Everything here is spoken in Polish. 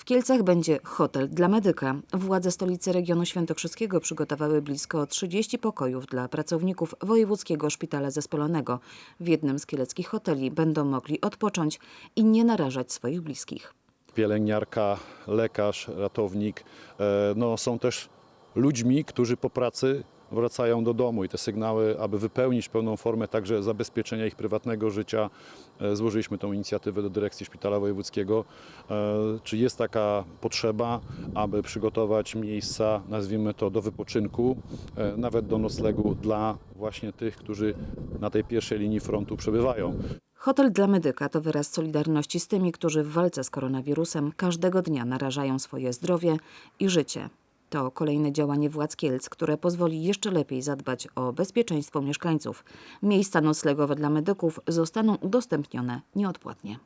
W Kielcach będzie hotel dla medyka. Władze stolicy regionu świętokrzyskiego przygotowały blisko 30 pokojów dla pracowników Wojewódzkiego Szpitala Zespolonego. W jednym z kieleckich hoteli będą mogli odpocząć i nie narażać swoich bliskich. pielęgniarka, lekarz, ratownik e, no, są też ludźmi, którzy po pracy wracają do domu i te sygnały, aby wypełnić pełną formę także zabezpieczenia ich prywatnego życia, e, złożyliśmy tą inicjatywę do dyrekcji Szpitala Wojewódzkiego. E, Czy jest taka potrzeba, aby przygotować miejsca, nazwijmy to, do wypoczynku, e, nawet do noclegu dla właśnie tych, którzy na tej pierwszej linii frontu przebywają. Hotel dla medyka to wyraz solidarności z tymi, którzy w walce z koronawirusem każdego dnia narażają swoje zdrowie i życie. To kolejne działanie władz Kielc, które pozwoli jeszcze lepiej zadbać o bezpieczeństwo mieszkańców. Miejsca noclegowe dla medyków zostaną udostępnione nieodpłatnie.